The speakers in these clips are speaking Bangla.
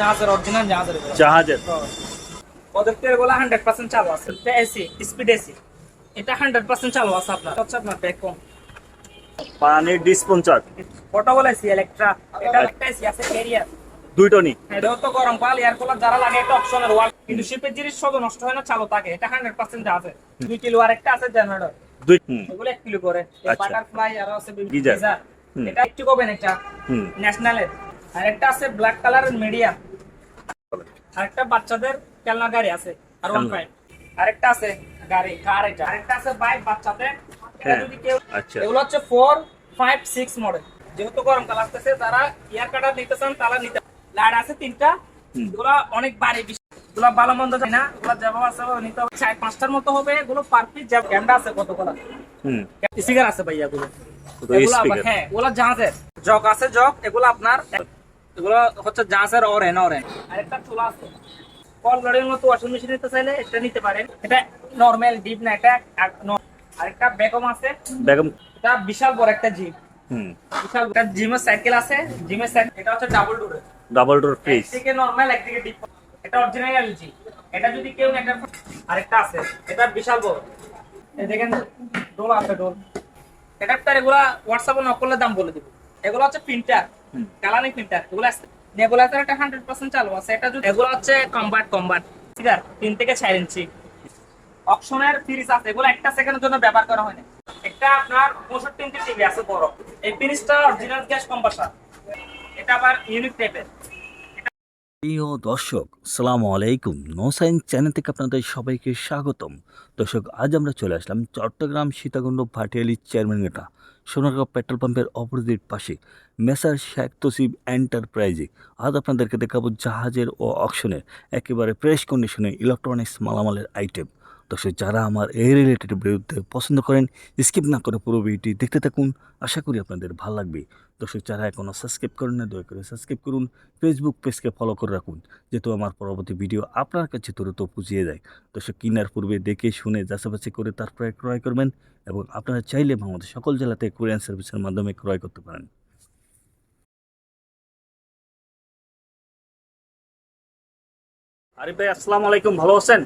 জাহাজের অরিজিনাল জাহাজের। জাহাজের। প্রজেক্টের এগুলো হান্ড্রেড পার্সেন্ট চালু আছে। এসি স্পিড এসি এটা হান্ড্রেড পার্সেন্ট চালু আছে আপনার। হচ্ছে আপনার ব্যাক কম পানির ডিসপেন্সার পোর্টেবল এসি ইলেকট্রা এটা একটা এসি আছে এরিয়া দুই টনি। এটাও তো গরম কাল এয়ার কুলার যারা লাগে এটা অপশনের ওয়াল কিন্তু শিপের জিনিস সব নষ্ট হয় না চালু থাকে। এটা হান্ড্রেড পার্সেন্ট আছে দুই কিলো আর একটা আছে জেনারেটর দুই এগুলো এক কিলো করে। আচ্ছা। বাটারফ্লাই আর আছে Geyser। geyser। হুম। এটা একটু কবেন এটা? ন্যাশনালের আর একটা আছে ব্ল্যাক কালারের মিডিয়াম আর একটা বাচ্চাদের খেলনা গাড়ি আছে আর ওয়ান ফাইভ আরেকটা আছে গাড়ি কার এটা? আরেকটা আছে বাইক বাচ্চাদের। হ্যাঁ, যদি কেউ আচ্ছা। এগুলো হচ্ছে ফোর ফাইভ সিক্স মডেল যেহেতু গরমকাল আসতেছে তারা ইয়ার কাটার নিতে চান তারা নিতে লাইট আছে তিনটা। এগুলো অনেক বাড়ি এগুলো ভালো মন্দ যায় না। এগুলো যেমন আছে নিতে হবে। চার পাঁচটার মতো হবে। এগুলো পার পিস ক্যামেরা আছে কতগুলো? হুম। স্পিকার আছে ভাইয়া এগুলো। হ্যাঁ এগুলো জাহাজের। জগ আছে জগ। এগুলো আপনার এগুলো হচ্ছে জাহাজের অরেন অরেন আরেকটা চুলা আছে। কল গাড়ির মতো ওয়াশিং মেশিন নিতে চাইলে এটা নিতে পারেন। এটা নরমাল ডিপ না এটা আরেকটা বেগম আছে। বেগম এটা বিশাল বড় একটা জিপ। হুম। বিশাল একটা জিমের সাইকেল আছে। জিমের সাইকেল এটা হচ্ছে ডাবল ডোরের ডাবল ডোর ফ্রিজ একদিকে নরমাল একদিকে ডিপ এটা অরিজিনাল এলজি এটা যদি কেউ একটা আরেকটা আছে। এটা বিশাল বড়। এই দেখেন ডোল আছে ডোল এটা এগুলা হোয়াটসঅ্যাপে নক করলে দাম বলে দিব। এগুলো হচ্ছে প্রিন্টার। কালারিং প্রিন্টার এগুলো আছে। নেবুলাইজার একটা হান্ড্রেড পার্সেন্ট চালু আছে। এটা যদি এগুলো হচ্ছে কম্বাট কম্বাট ঠিক আছে তিন থেকে চার ইঞ্চি। অপশনের ফ্রিজ আছে। এগুলো একটা সেকেন্ডের জন্য ব্যবহার করা হয় না। একটা আপনার পঁয়ষট্টি ইঞ্চি টিভি আছে বড়। এই ফ্রিজটা অরিজিনাল গ্যাস কম্বাসার এটা আবার ইউনিক টাইপের প্রিয় দর্শক সালাম আলাইকুম। চ্যানেল থেকে আপনাদের সবাইকে স্বাগতম। দর্শক আজ আমরা চলে আসলাম চট্টগ্রাম সীতাকুণ্ড ভাটিয়ালি চেয়ারম্যানঘাটা সোনারগাঁও পেট্রোল পাম্পের অপোজিট পাশে মেসার শেখ তসিব এন্টারপ্রাইজে আজ আপনাদেরকে দেখাবো জাহাজের ও অকশনের একেবারে ফ্রেশ কন্ডিশনে ইলেকট্রনিক্স মালামালের আইটেম দর্শক যারা আমার এই রিলেটেড বিরুদ্ধে পছন্দ করেন স্কিপ না করে পুরো ভিডিওটি দেখতে থাকুন। আশা করি আপনাদের ভালো লাগবে। দর্শক যারা এখনও সাবস্ক্রাইব করেন না দয়া করে সাবস্ক্রাইব করুন। ফেসবুক পেজকে ফলো করে রাখুন, যেহেতু আমার পরবর্তী ভিডিও আপনার কাছে দ্রুত পুজিয়ে যায়। দর্শক কেনার পূর্বে দেখে শুনে যাচাবাচি করে তারপরে ক্রয় করবেন এবং আপনারা চাইলে বাংলাদেশ সকল জেলাতে কোরিয়ান সার্ভিসের মাধ্যমে ক্রয় করতে পারেন। আরিফ ভাই, আসসালামু আলাইকুম। ভালো আছেন?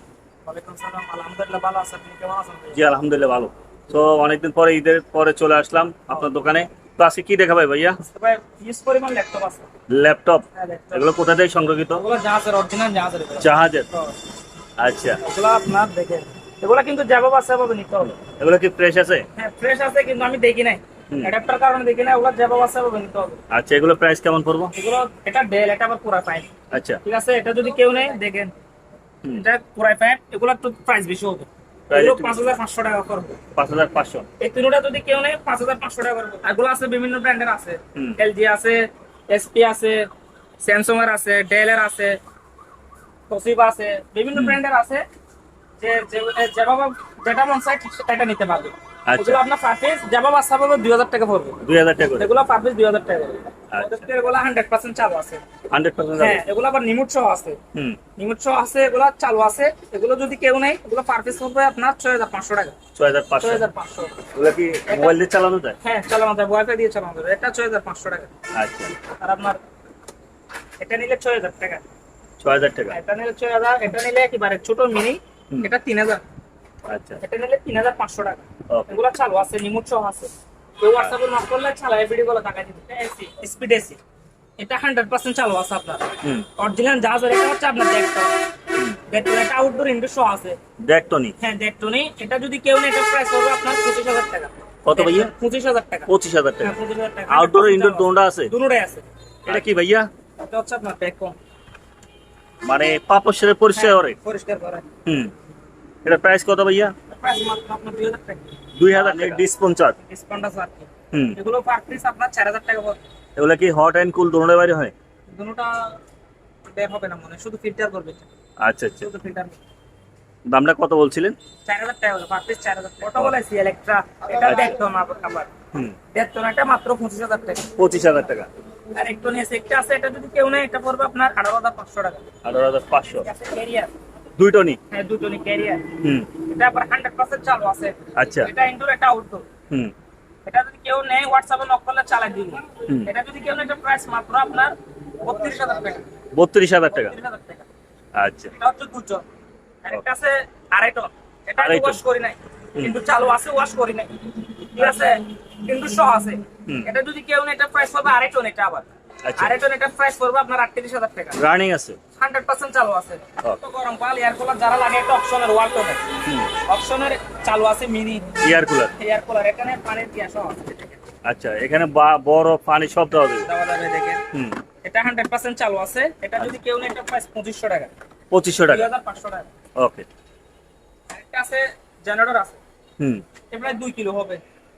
জি আলহামদুলিল্লাহ ভালো। তো অনেকদিন পরে ঈদের পরে চলে আসলাম আপনার দোকানে। তো আজকে কি দেখাবে ভাইয়া? Laptop laptop? হ্যাঁ, laptop। এগুলো কোথা থেকে ওগুলো জাহাজের আচ্ছা। এগুলো আপনার দেখেন এগুলো কিন্তু যাব আছে নিতে হবে। এগুলো কি ফ্রেশ আছে? হ্যাঁ ফ্রেশ আছে কিন্তু আমি দেখি নাই। অ্যাডাপ্টার কারণে দেখি না ওগুলো যাব আছে নিতে হবে। আচ্ছা এগুলো প্রাইস কেমন পড়ব? এগুলো এটা ডেল এটা আবার পুরা ফাইন আচ্ছা। ঠিক আছে এটা যদি কেউ নেই দেখেন। এটা পুরাই ফাইন এগুলো একটু প্রাইস বেশি হবে। Price এগুলো একটু পাঁচ হাজার পাঁচশো টাকা করবে পাঁচ হাজার পাঁচশো। এই তিনটা যদি কেউ নেই পাঁচ হাজার পাঁচশো টাকা করবে এগুলো আছে বিভিন্ন ব্র্যান্ডের আছে। এলজি আছে এসপি আছে স্যামসাং এর আছে ডেল এর আছে তোশিবা আছে বিভিন্ন ব্র্যান্ডের আছে। যে যে- যেভাবে যেটা মন চাই সেটা নিতে পারবে। আচ্ছা। এগুলো আপনার পার পিস যেভাবে বাসা পাবে দুই হাজার টাকা পড়বে। দুই হাজার টাকা এগুলো পার পিস দুই হাজার টাকা পড়বে। আচ্ছা। ওদের এগুলো হান্ড্রেড পার্সেন্ট চালু আছে। হান্ড্রেড পার্সেন্ট হ্যাঁ এগুলো আবার নিমুট সহ আছে। নিমুট সহ আছে এগুলো চালু আছে। এগুলো যদি কেউ নেই এগুলো পার পিস পড়বে আপনার ছয় হাজার পাঁচশো টাকা। ছয় হাজার পাঁচশো। ছয় হাজার পাঁচশো। এগুলো কি মোবাইল দিয়ে চালানো যায়? হ্যাঁ চালানো যায়। ওয়াইফাই দিয়ে চালানো এটা ছয় হাজার পাঁচশো টাকা। আচ্ছা। আর আপনার এটা নিলে ছয় হাজার টাকা। ছয় হাজার টাকা। এটা নিলে ছয় হাজার এটা নিলে একেবারে ছোট মিনি। এটা তিন হাজার। আচ্ছা। এটা নিলে তিন হাজার পাঁচশো টাকা। এগুলো চালু আছে রিমোট সহ আছে। কেউ হোয়াটসঅ্যাপে নক করলে চালায় ভিডিও গুলো টাকা দিতে এসি স্পিড এসি এটা হান্ড্রেড পার্সেন্ট চালু আছে আপনার। অরিজিনাল জাহাজের এটা হচ্ছে আপনার দেখতে এটা আউটডোর ইনডোর সহ আছে। দেখ টনি হ্যাঁ দেখতো নেই এটা যদি কেউ নেই এটা প্রাইস হবে আপনার পঁচিশ হাজার টাকা। কত ভাইয়া? পঁচিশ হাজার টাকা। পঁচিশ হাজার টাকা। হ্যাঁ আউটডোর ইনডোর দোনটা আছে? দুটোটাই আছে। এটা কি ভাইয়া? এটা হচ্ছে আপনার প্যাক মানে পাপসের পরিষ্কার করে পরিষ্কার করা হুম। এটা প্রাইস কত ভাইয়া? প্রাইস মাত্র আপনার দুই হাজার টাকা। দুই হাজার ডিসকাউন্ট আছে আর কি। হুম। এগুলো পার পিস আপনার চার হাজার টাকা পড়বে। এগুলো কি হট অ্যান্ড কুল দোনোটা বাইরে হয়? দুটোটা বের হবে না মনে শুধু ফিল্টার করবে। আচ্ছা আচ্ছা। শুধু ফিল্টার দামটা কত বলছিলেন? চার হাজার টাকা হলো পার পিস চার হাজার টাকা। ওটা বলেছি ইলেকট্রা এটা দেখতো না আবার হুম। দেখতো না এটা মাত্র পঁচিশ হাজার টাকা। পঁচিশ হাজার টাকা। আর একটু নিয়ে একটা আছে এটা যদি কেউ নেই এটা পড়বে আপনার আঠারো হাজার পাঁচশো টাকা। আঠারো হাজার পাঁচশো। ক্যারিয়ার দুই টনি হ্যাঁ নি ক্যারিয়ার হুম। এটা আবার হান্ড্রেড পার্সেন্ট চালু আছে। আচ্ছা। এটা ইনডোর এটা আউটডোর হুম। এটা যদি কেউ নেয় হোয়াটসঅ্যাপে নক করলে চালাই দিন এটা যদি কেউ নেয় এটা প্রাইস মাত্র আপনার বত্রিশ হাজার টাকা। বত্রিশ হাজার টাকা? আচ্ছা। এটা হচ্ছে দুটো আরেকটা আছে আড়াই টন এটা টন। ওয়াশ করি নাই। কিন্তু চালু আছে ওয়াশ করি নাই। ঠিক আছে? কিন্তু সহ আছে। এটা যদি কেউ না এটা প্রাইস পাবে আড়াই টন এটা আবার। আচ্ছা। আড়াই এটা প্রাইস পড়বে আপনার আটত্রিশ হাজার টাকা। রানিং আছে। হান্ড্রেড পার্সেন্ট চালু আছে। তো গরম পাল এয়ার কুলার যারা লাগে একটা অপশনের ওয়াল টোনের অপশনের চালু আছে mini air cooler air cooler এখানে পানির গ্যাস আছে? আচ্ছা এখানে বড় পানি সব দেওয়া যাবে। দেখেন। হুম। এটা হান্ড্রেড পার্সেন্ট চালু আছে। এটা যদি কেউ না এটা প্রাইস পঁচিশশো টাকা। পঁচিশশো দুই টাকা হাজার পাঁচশো টাকা। ওকে আরেকটা আছে জেনারেটর আছে। হুম। এটা প্রায় দুই কিলো হবে।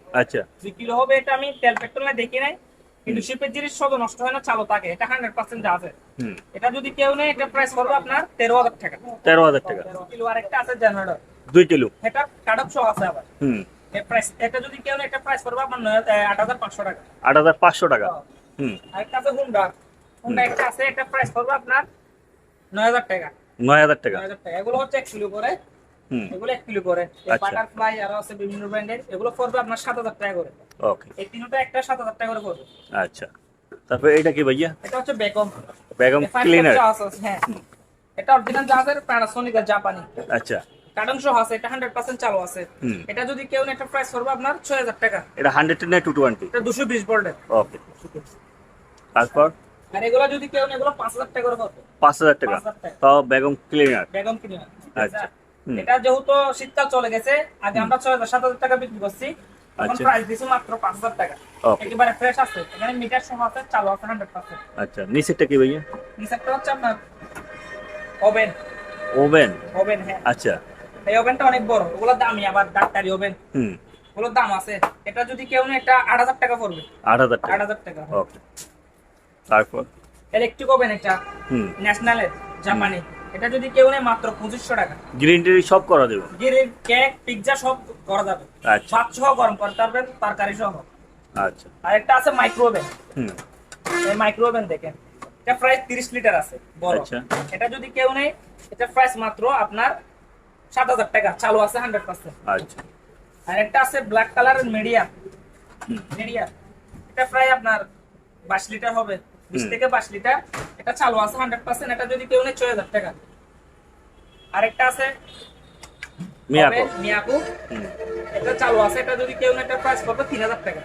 আচ্ছা। দুই কিলো হবে এটা আমি তেল পেট্রোল না দেখি নাই। কিন্তু শিপের জিনিস সব নষ্ট হয় না চালু থাকে এটা হান্ড্রেড পার্সেন্ট আছে। এটা যদি কেউ নেই এটা প্রাইস করবে আপনার তেরো হাজার টাকা। তেরো হাজার টাকা। কিলো আর একটা আছে জেনারেটর দুই কিলো। এটা কাটপ সহ আছে আবার। হুম। প্রাইস এটা যদি কেউ নেই এটা প্রাইস করবে আপনার আট হাজার পাঁচশো টাকা। আট হাজার পাঁচশো টাকা। হুম। আরেকটা আছে হুন্ডা হুন্ডা একটা আছে এটা প্রাইস করবে আপনার নয় হাজার টাকা। নয় হাজার টাকা। নয় হাজার টাকা। এগুলো হচ্ছে এক কিলো করে এগুলো এক কিলো করে। আচ্ছা। বাটারফ্লাই আর আছে বিভিন্ন ব্র্যান্ডের এগুলো পড়বে আপনার সাত হাজার টাকা করে। ওকে এই তিনটা একটা সাত হাজার টাকা করে পড়বে। আচ্ছা। তারপরে এটা কি ভাইয়া? এটা হচ্ছে বেগম। বেগম ক্লিনার হ্যাঁ। এটা অরিজিনাল জাহাজের প্যানাসোনিক আর জাপানি আচ্ছা। সহ আছে এটা হান্ড্রেড পার্সেন্ট চালু আছে। এটা যদি কেউ না একটা প্রাইস করবে আপনার ছয় হাজার টাকা। এটা হান্ড্রেড না টু টোয়েন্টি এটা দুশো বিশ ভোল্টের ওকে তারপর? আর এগুলো যদি কেউ না এগুলো পাঁচ হাজার টাকা করে পড়বে। পাঁচ হাজার টাকা। তাও বেগম ক্লিনার বেগম। আচ্ছা। এটা যেহেতু শীতকাল চলে গেছে আগে আমরা ছয় হাজার সাত হাজার টাকা বিক্রি করছি। এখন আচ্ছা। প্রাইস মাত্র পাঁচ হাজার টাকা। একেবারে ফ্রেশ আছে। এখানে মিটার সহ আছে চালু আছে হান্ড্রেড পার্সেন্ট আচ্ছা নিচেরটা কি ভাইয়া? নিচেরটা হচ্ছে আপনার ওভেন ওভেন ওভেন হ্যাঁ। আচ্ছা। এই ওভেনটা অনেক বড়। ওগুলো দামি আবার ডাক্তারি ওভেন হুম। ওগুলোর দাম আছে। এটা যদি কেউ নেই এটা আট হাজার টাকা পড়বে। আট হাজার আট টাকা হাজার টাকা ওকে তারপর? ইলেকট্রিক ওভেন এটা। হুম। ন্যাশনালের জাপানি এটা যদি কেউ নেই মাত্র পঁচিশশো টাকা। গ্রিন টি সব করা দেবো? গিরির কেক পিৎজা সব করা যাবে। আচ্ছা। ভাত সহ গরম করতে পারবেন তরকারি সহ আচ্ছা। আর একটা আছে মাইক্রো ওভেন হুম। এই মাইক্রো ওভেন দেখেন এটা প্রায় তিরিশ লিটার আছে বড়। আচ্ছা। এটা যদি কেউ নেই এটা প্রাইস মাত্র আপনার সাত হাজার টাকা চালু আছে হান্ড্রেড পার্সেন্ট আচ্ছা। আর একটা আছে ব্ল্যাক কালারের মিডিয়াম হুম। মিডিয়াম এটা প্রায় আপনার বাইশ লিটার হবে বিশ হুম। থেকে বাইশ লিটার এটা চালু আছে হান্ড্রেড পার্সেন্ট এটা যদি কেউ নেই ছয় হাজার টাকা। আরেকটা আছে মিয়াকো। মিয়াকো। এটা চালু আছে এটা যদি কেউ নেই এটা প্রাইস তিন হাজার টাকা।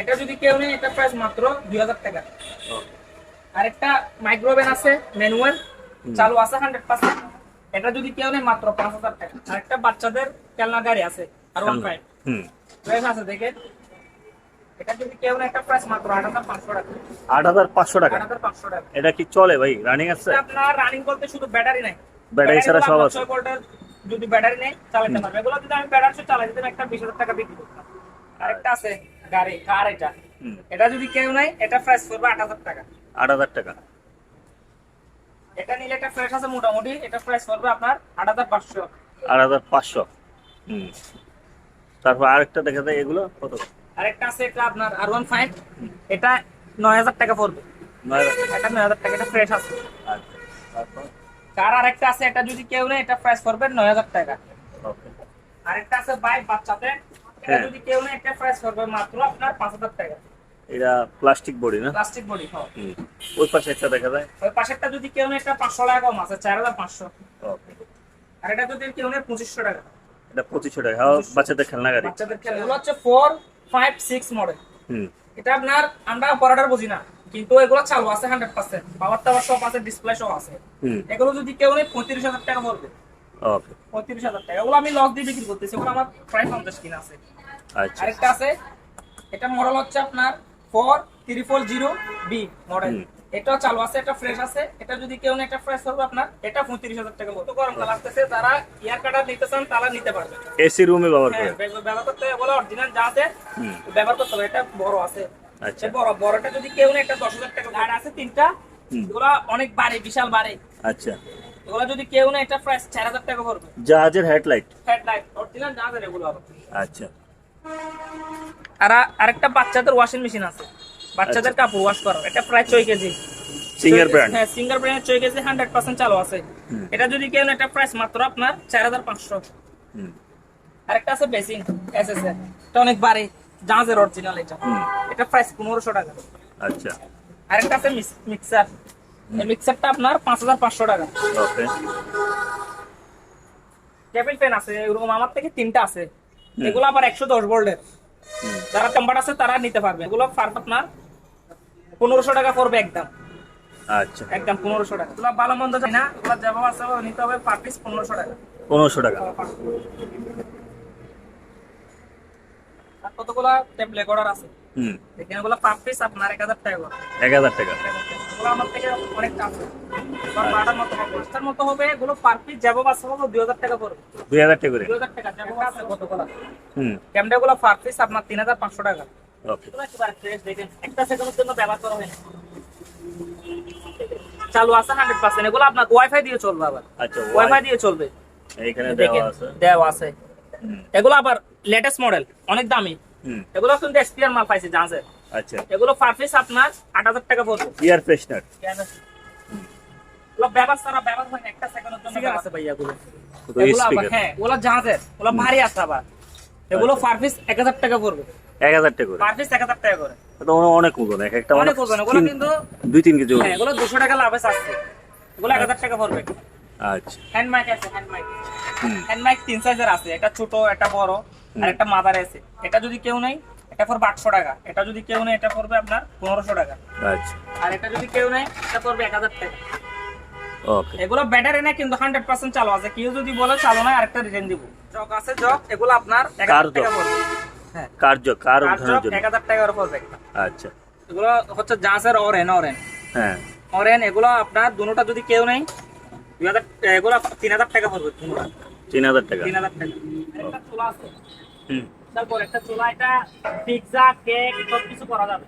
এটা যদি কেউ নেই এটা প্রাইস মাত্র দুই হাজার টাকা। আরেকটা মাইক্রোওভেন আছে ম্যানুয়াল। চালু আছে হান্ড্রেড পার্সেন্ট এটা যদি কেউ নেই মাত্র পাঁচ হাজার টাকা। আরেকটা বাচ্চাদের খেলনা গাড়ি আছে আর ওয়ান ফাইভ আছে দেখে এটা যদি কেউ একটা প্রাইস মাত্র টাকা। টাকা? এটা কি চলে ভাই? রানিং আছে? আপনার রানিং করতে শুধু ব্যাটারি নাই। ব্যাটারি ছাড়া সব আছে। ছয় ভোল্টের যদি ব্যাটারি নেই চালাতে পারবে। এগুলো যদি আমি ব্যাটারি চালাই দিতাম একটা বিশ হাজার টাকা বিক্রি করতাম। আরেকটা আছে গাড়ি কার এটা। এটা যদি কেউ নাই এটা প্রাইস করবে আট হাজার টাকা। আট হাজার টাকা। এটা নিলে একটা ফ্রেশ আছে মোটামুটি। এটা প্রাইস করবে আপনার হুম। তারপর আরেকটা দেখা যায় এগুলো কত? আরেকটা আছে এটা আপনার আর ওয়ান ফাইভ এটা নয় হাজার টাকা পড়বে। এটা নয় হাজার টাকা এটা ফ্রেশ আছে। আচ্ছা কার আরেকটা আছে এটা যদি কেউ নেই এটা প্রাইস করবে নয় হাজার টাকা। আরেকটা আছে বাইক বাচ্চাদের এটা হ্যাঁ। যদি কেউ নেই একটা প্রাইস করবে মাত্র আপনার পাঁচ হাজার টাকা। এটা প্লাস্টিক বডি না? প্লাস্টিক বডি হয় ওই পাশে একটা দেখা যায়? ওই পাশেরটা যদি কেউ নেই একটা পাঁচশো টাকা কম আছে চার হাজার পাঁচশো। ওকে আর এটা যদি কেউ নেই পঁচিশশো টাকা। এটা পঁচিশশো টাকা। হ্যাঁ বাচ্চাদের খেলনা গাড়ি। বাচ্চাদের খেলা এগুলো হচ্ছে ফোর ফাইভ সিক্স মডেল এটা আপনার আমরা অপারেটর বুঝি না কিন্তু এগুলো চালু আছে হান্ড্রেড পার্সেন্ট পাওয়ার টাওয়ার সব আছে ডিসপ্লে সব আছে। এগুলো যদি কেউ নেই পঁয়ত্রিশ হাজার টাকা পড়বে পঁয়ত্রিশ হাজার টাকা। ওগুলো আমি লস দিয়ে বিক্রি করতেছি। এগুলো আমার প্রায় পঞ্চাশ কিনা আছে। আচ্ছা। আরেকটা আছে। এটা মডেল হচ্ছে আপনার four three four zero B model এটাও চালু আছে এটা ফ্রেশ আছে। এটা যদি কেউ না একটা ফ্রেশ করবে আপনার। এটা পঁয়ত্রিশ হাজার টাকা মতো। গরমকাল আসতেছে তারা ইয়ার কাটার নিতে চান তারা নিতে পারবে এসি রুমে ব্যবহার হ্যাঁ করে ব্যবহার করতে হবে বলে অরিজিনাল যা আছে ব্যবহার করতে হবে। এটা বড় আছে। আচ্ছা। বড় বড়টা যদি কেউ না একটা দশ হাজার টাকা গাড়ি আছে তিনটা। ওরা অনেক বাড়ে বিশাল বাড়ে। আচ্ছা। এগুলা যদি কেউ না এটা প্রাইস চার হাজার টাকা পড়বে। জাহাজের হেডলাইট? হেডলাইট অরিজিনাল যা আছে এগুলো আচ্ছা। আর আরেকটা বাচ্চাদের ওয়াশিং মেশিন আছে। বাচ্চাদের কাপড় ওয়াশ করার। এটা প্রায় ছয় কেজি। সিঙ্গার ব্র্যান্ড হ্যাঁ সিঙ্গার ব্র্যান্ড ছয় কেজি হান্ড্রেড পার্সেন্ট চালু আছে। এটা যদি এটা প্রাইস মাত্র আপনার চার হাজার পাঁচশো। আরেকটা আছে এস এস এটা অনেক বাড়ে জাহাজের অরিজিনাল এটা। এটা প্রাইস পনেরোশো টাকা। আচ্ছা। আরেকটা আছে মিক্সার এই মিক্সারটা আপনার পাঁচ হাজার পাঁচশো টাকা। ওকে। টেবিল ফ্যান আছে এরকম আমার থেকে তিনটা আছে। এগুলো আবার একশো দশ ভোল্টের যারা কম্পার্ট আছে তারা নিতে পারবে। এগুলো পার আপনার পনেরোশো টাকা পড়বে একদম। আচ্ছা। একদম পনেরোশো টাকা। এগুলো ভালো মন্দ যায় না ওভাবে নিতে হবে পার পিস পনেরোশো টাকা। পনেরোশো টাকা। কতগুলো ট্যাবলেট অর্ডার আছে? হুম। এখানে পার পিস আপনার এক হাজার টাকা এক হাজার টাকা। এগুলো আমার থেকে অনেক কাজ বাটার মতো হবে বস্তার মতো হবে এগুলো পার পিস দুই হাজার টাকা পড়বে। দুই হাজার টাকা করে। দুই হাজার টাকা যেভাবে আছে কতগুলো? হুম। পার পিস আপনার তিন হাজার পাঁচশো টাকা। এগুলো একেবারে একটা সেকেন্ডের জন্য ব্যবহার করা হয় না। চালু আছে হান্ড্রেড পার্সেন্ট এগুলো আপনার ওয়াইফাই দিয়ে চলবে আবার। আচ্ছা ওয়াইফাই দিয়ে চলবে। এইখানে দেওয়া আছে। দেওয়া আছে। হুম। এগুলো আবার লেটেস্ট মডেল অনেক দামি। হুম। এগুলো কিন্তু এক্সপিরিয়ার মাল পাইছে জানছে আচ্ছা। এগুলো পার পিস আপনার আট হাজার টাকা পড়বে। এয়ার ফ্রেশনার এগুলো ব্যবহার ছাড়া ব্যবহার হয় একটা সেকেন্ডের জন্য আছে ভাইয়া এগুলো এগুলো আবার হ্যাঁ ওগুলো জাহাজের ওগুলো ভারী আছে আবার। এগুলো আচ্ছা। পার পিস এক হাজার টাকা পড়বে। এক হাজার টাকা করে। পার পিস এক হাজার টাকা করে। তো অনেক ওজন এক একটা অনেক ওজন ওগুলো কিন্তু দুই তিন কেজি হ্যাঁ এগুলো দুশো টাকা লাভে আসছে এগুলো এক হাজার টাকা পড়বে। আচ্ছা। হ্যান্ড মাইক আছে হ্যান্ড মাইক হ্যান্ড মাইক তিন সাইজের আছে একটা ছোট একটা বড় আর একটা মাদার আছে। এটা যদি কেউ নেই এটা পড়বে আটশো টাকা। এটা যদি কেউ নেই এটা পড়বে আপনার পনেরোশো টাকা। আচ্ছা। আর এটা যদি কেউ নেই এটা পড়বে এক হাজার টাকা। ওকে। এগুলো ব্যাটারি না কিন্তু হান্ড্রেড পার্সেন্ট চালু আছে। কেউ যদি বলে চালু নাই আরেকটা রিটার্ন দিব। জগ আছে জগ এগুলো আপনার এক হাজার টাকা পড়বে। কার্য কার আর জন্য? এক হাজার টাকা করে পড়বে একটা আচ্ছা। এগুলো হচ্ছে জাহাজের অরেন অরেন। হ্যাঁ। অরেন এগুলো আপনার দুটোটা যদি কেউ নেই দুই হাজার এগুলো তিন হাজার টাকা পড়বে। দুটোটা তিন হাজার টাকা। তিন হাজার টাকা। আরেকটা চুলা আছে। হুম। তারপর একটা চুলা এটা পিৎজা কেক সব কিছু করা যাবে।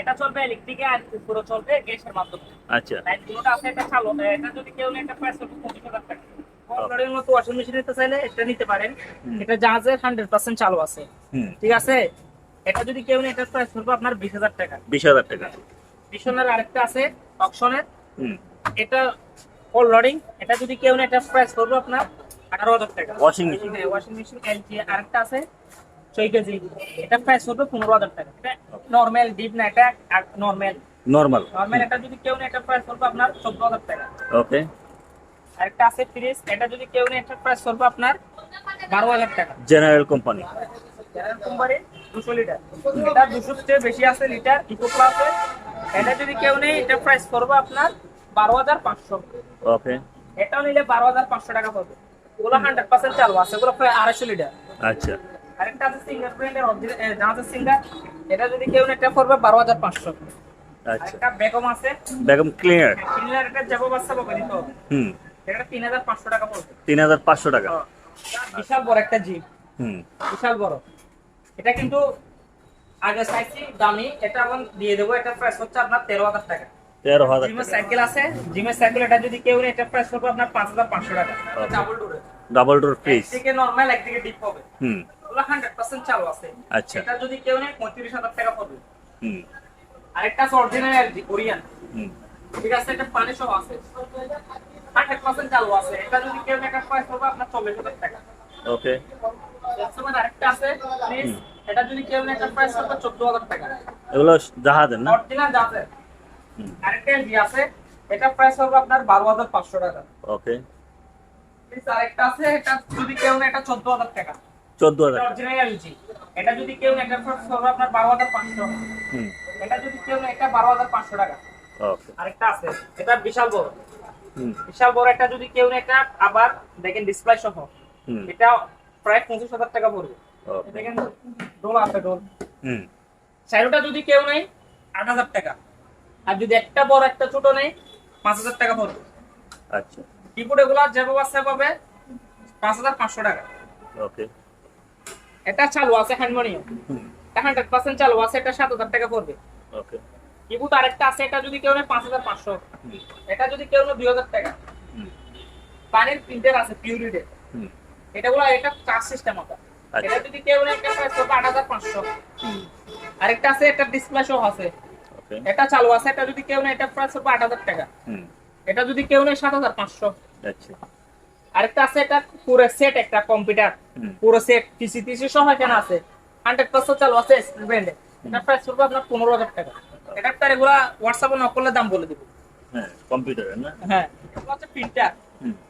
এটা চলবে ইলেকট্রিকে আর পুরো চলবে গ্যাসের মাধ্যমে। আচ্ছা। লাইট গুলোটা আছে এটা চালু এটা যদি কেউ নেই এটা প্রাইস হবে পঁচিশ হাজার টাকা। কমপ্লিটের মতো ওয়াশিং মেশিন নিতে চাইলে এটা নিতে পারেন। এটা জাহাজের হান্ড্রেড পার্সেন্ট চালু আছে। ঠিক আছে? এটা যদি কেউ নেই এটার প্রাইস পড়বে আপনার বিশ হাজার টাকা। বিশ হাজার টাকা। ভীষণের আরেকটা আছে অকশনের এটা ফুল লোডিং এটা যদি কেউ নেই এটার প্রাইস পড়বে আপনার আঠারো হাজার টাকা। ওয়াশিং মেশিন হ্যাঁ ওয়াশিং মেশিন এলজি আরেকটা আছে ছয় কেজি। এটা প্রাইস পড়বে পনেরো হাজার টাকা। এটা নর্মাল ডিপ না এটা নর্মাল নর্মাল নর্মাল এটা যদি কেউ নেই এটার প্রাইস পড়বে আপনার চোদ্দ হাজার টাকা। ওকে আরেকটা আছে ফ্রিজ এটা যদি কেউ নেই এটার প্রাইস পড়বে আপনার বারো হাজার টাকা। জেনারেল কোম্পানি কোম্পানি দুশো লিটার এটা দুশো চেয়ে বেশি আছে লিটার ইকো প্লাসে এটা যদি কেউ নেই এটার প্রাইস পড়বে আপনার বারো হাজার পাঁচশো। ওকে এটাও নিলে বারো হাজার পাঁচশো টাকা পড়বে। ওগুলো হান্ড্রেড পার্সেন্ট চালু আছে ওগুলো প্রায় আড়াইশো লিটার আচ্ছা। আরেকটা আছে সিঙ্গার ব্র্যান্ডের জাহাজের সিঙ্গার এটা যদি কেউ নেই এটা পড়বে বারো হাজার পাঁচশো। আচ্ছা। আরেকটা বেগম আছে। বেগম ক্লিয়ার ক্লিনার এটা যাব বাচ্চা পাবে দিতে হবে। হুম। এটা তিন হাজার পাঁচশো টাকা পড়বে তিন হাজার পাঁচশো টাকা। বিশাল বড় একটা জিপ হুম। বিশাল বড়। এটা কিন্তু আগে চাইছি দামি এটা এখন দিয়ে দেবো এটা প্রাইস হচ্ছে আপনার তেরো হাজার টাকা। তেরো হাজার জিমের সাইকেল আছে জিমের সাইকেল এটা যদি কেউ এটা প্রাইস করবে আপনার পাঁচ হাজার পাঁচশো টাকা। ডাবল ডোরে ডাবল ডোর ফ্রিজ একদিকে নর্মাল একদিকে ডিপ হবে। হুম। ওগুলো হান্ড্রেড পার্সেন্ট চালু আছে। আচ্ছা। এটা যদি কেউ পঁয়ত্রিশ হাজার টাকা পড়বে। হুম। আরেকটা আছে অরিজিনাল কোরিয়ান হুম। ঠিক আছে এটা পানি সহ আছে। হান্ড্রেড পার্সেন্ট চালু আছে। এটা যদি কেউ নেই এটা প্রাইস আপনার টাকা। ওকে এছাড়া আরেকটা আছে প্লিজ এটা যদি কেউ নেই এটা প্রাইস করবে টাকা। এগুলো জাহাজের না? অরিজিনাল যাবে আরেকটা এলজি আছে এটা প্রাইস হবে আপনার বারো হাজার পাঁচশো টাকা। ওকে Please, আরেকটা আছে এটা যদি কেউ নেই এটা চোদ্দ হাজার টাকা। চোদ্দ হাজার টাকা অরিজিনাল এলজি এটা যদি কেউ নেই এটা প্রাইস আপনার বারো হাজার পাঁচশো। হুম। এটা যদি কেউ নেই এটা বারো হাজার পাঁচশো টাকা। ওকে আরেকটা আছে এটা বিশাল বড়। বিশাল বড় একটা যদি কেউ এটা আবার দেখেন ডিসপ্লে সহ এটা প্রায় পঁচিশ হাজার টাকা পড়বে। দেখেন ডোল আছে ডোল হুম। চারোটা যদি কেউ নেই আট হাজার টাকা। আর যদি একটা বড় একটা ছোট নেই পাঁচ হাজার টাকা পড়বে। আচ্ছা। কিবোর্ড এগুলো যেভাবে আছে পাবে পাঁচ হাজার পাঁচশো টাকা। ওকে। এটা চালু আছে এটা হান্ড্রেড পার্সেন্ট চালু আছে এটা সাত হাজার টাকা পড়বে। ওকে। কিবোর্ড আরেকটা আছে এটা যদি কেউ নেই পাঁচ হাজার পাঁচশো। এটা যদি কেউ নেই দুই হাজার টাকা। পানির প্রিন্টার আছে পিউরিটের হুম এটাগুলো এটা চার্জ সিস্টেম আছে আচ্ছা। এটা যদি কেউ নেই একটা প্রাইস করবে আট হাজার পাঁচশো। আরেকটা আছে এটা ডিসপ্লে সহ আছে। এটা চালু আছে এটা যদি কেউ নেই এটা প্রাইস করবে আট হাজার টাকা। হুম। এটা যদি কেউ নেই সাত হাজার পাঁচশো। আচ্ছা। আরেকটা আছে এটা পুরো সেট একটা কম্পিউটার পুরো সেট পিসি টিসি সহ এখানে আছে। হান্ড্রেড পার্সেন্ট চালু আছে ব্র্যান্ডে এটা প্রাইস পড়বে আপনার পনেরো হাজার টাকা। আপনার এগুলা হোয়াটসঅ্যাপে নক করলে দাম বলে দিব। হ্যাঁ কম্পিউটারের না? হ্যাঁ এগুলো হচ্ছে প্রিন্টার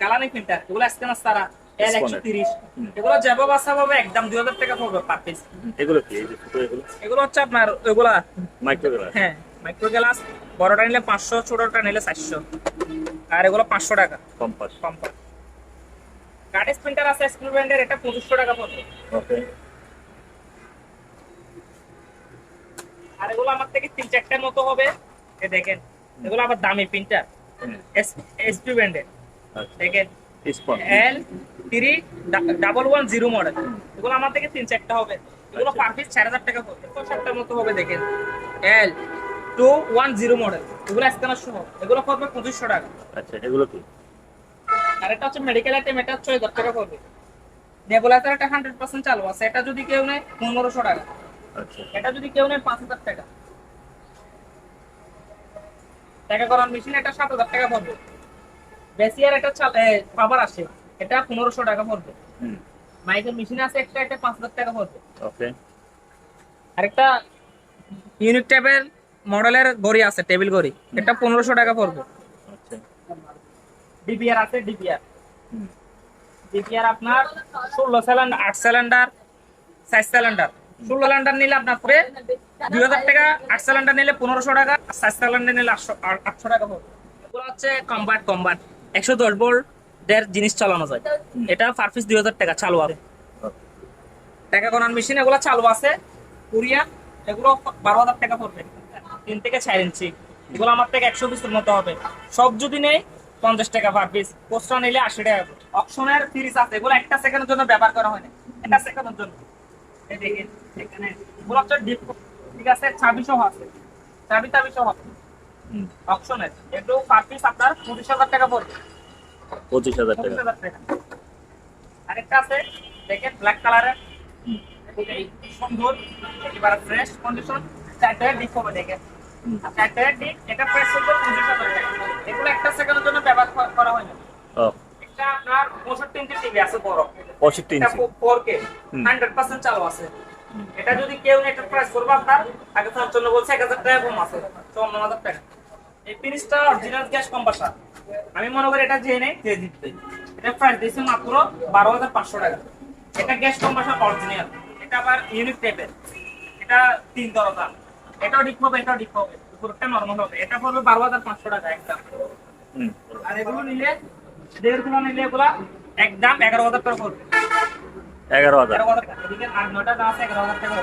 কালানি প্রিন্টার এগুলো স্ক্যানার এল একশো তিরিশ। এগুলো যাব বাসা পাবে একদম দুই হাজার টাকা পড়বে পার পিস এগুলো কি? হচ্ছে আপনার এগুলা হ্যাঁ মাইক্রো গ্লাস বড়টা নিলে পাঁচশো ছোটটা নিলে চারশো। আর এগুলো পাঁচশো টাকা। কম্পাস কম পড়ে কার্টেজ প্রিন্টার আছে স্ক্রু ব্র্যান্ডের এটা পঁচিশশো টাকা পড়বে। ওকে আর এগুলো আমার থেকে তিন চারটার মতো হবে। এ দেখেন এগুলো আবার দামি প্রিন্টার এসপি ব্র্যান্ডের আচ্ছা। দেখেন L three double one zero model এগুলো আমার থেকে তিন চারটা হবে। এগুলো। পার পিস চার হাজার টাকা সাতটার মতো হবে দেখেন। L two one zero model এগুলো স্ক্যানার সহ এগুলো পড়বে পঁচিশশো টাকা। আচ্ছা এগুলো কি? আর এটা হচ্ছে মেডিকেল আইটেম এটা ছয় হাজার টাকা পড়বে। নেবুলাইজার একটা হান্ড্রেড পার্সেন্ট চালু আছে। এটা যদি কেউ নেয় পনেরোশো টাকা। এটা যদি কেউ নেয় পাঁচ হাজার টাকা। টাকা করার মেশিন এটা সাত হাজার টাকা পড়বে। বেসিয়ার এটা পাবার আসে। এটা পনেরোশো টাকা পড়বে। মাইকের মেশিন আছে একটা এটা পাঁচ হাজার টাকা পড়বে। ওকে আরেকটা ইউনিক টাইপের মডেলের ঘড়ি আছে টেবিল ঘড়ি। এটা পনেরোশো টাকা পড়বে। আচ্ছা। ডিপিআর আছে ডিপিআর ডিপিআর আপনার ষোলো সিলিন্ডার আট সিলিন্ডার সাইজ সিলিন্ডার ষোলো সিলিন্ডার নিলে আপনার পরে দুই হাজার টাকা, আট সিলিন্ডার নিলে পনেরোশো টাকা নিলে আটশো টাকা হচ্ছে কম্বাট কম্বাট একশো দশ জিনিস চালানো যায়। এটা পিস দুই হাজার টাকা চালু আছে। টাকা গণার মেশিন এগুলো চালু আছে। কুরিয়ার এগুলো বারো হাজার টাকা পড়বে। তিন থেকে চার ইঞ্চি। এগুলো আমার থেকে একশো পিসের মতো হবে। সব যদি নেই, পঞ্চাশ টাকা পার পিস পোস্টার নিলে আশি টাকা। অপশনের ফ্রিজ আছে। এগুলো একটা সেকেন্ডের জন্য ব্যবহার করা হয় না। একটা সেকেন্ডের জন্য। এগুলো ছাব্বিশও আছে অপশনের পঁচিশ হাজার টাকা পড়বে আরেকটা আছে দেখেন ব্ল্যাক কালারের সুন্দর একেবারে ফ্রেশ কন্ডিশন চারটায় ডিপ হবে দেখেন। আর ডিপ এটা ফ্রেশ চলবে পঁচিশ হাজার টাকা এগুলো একটা সেকেন্ডের জন্য ব্যবহার করা হয় না এটা আপনার পঁয়ষট্টি ইঞ্চি টিভি আছে বড়। ইঞ্চি। চালু আছে। এটা যদি কেউ প্রাইস করবে আপনার আগে তার জন্য বলছে এক হাজার টাকা কম আছে চুয়ান্ন হাজার টাকা। এই পিরিসটা অরিজিনাল গ্যাস আমি মনে করি এটা নেই যে জিতবে এটা প্রাইস দিয়েছে মাত্র বারো হাজার পাঁচশো টাকা। এটা গ্যাস কম্পাসার অরিজিনাল এটা আবার ইউনিক টাইপের এটা তিন দরজা। এটাও ডিপ হবে এটাও ডিপ হবে। নর্মাল হবে। এটা পড়বে বারো হাজার পাঁচশো টাকা একদম। আর এগুলো নিলে দেড় কিলো নিলে এগুলা একদম এগারো হাজার টাকা পড়বে এগারো হাজার। এগারো হাজার টাকা। এদিকে আর নয়টা দাম আছে এগারো হাজার টাকা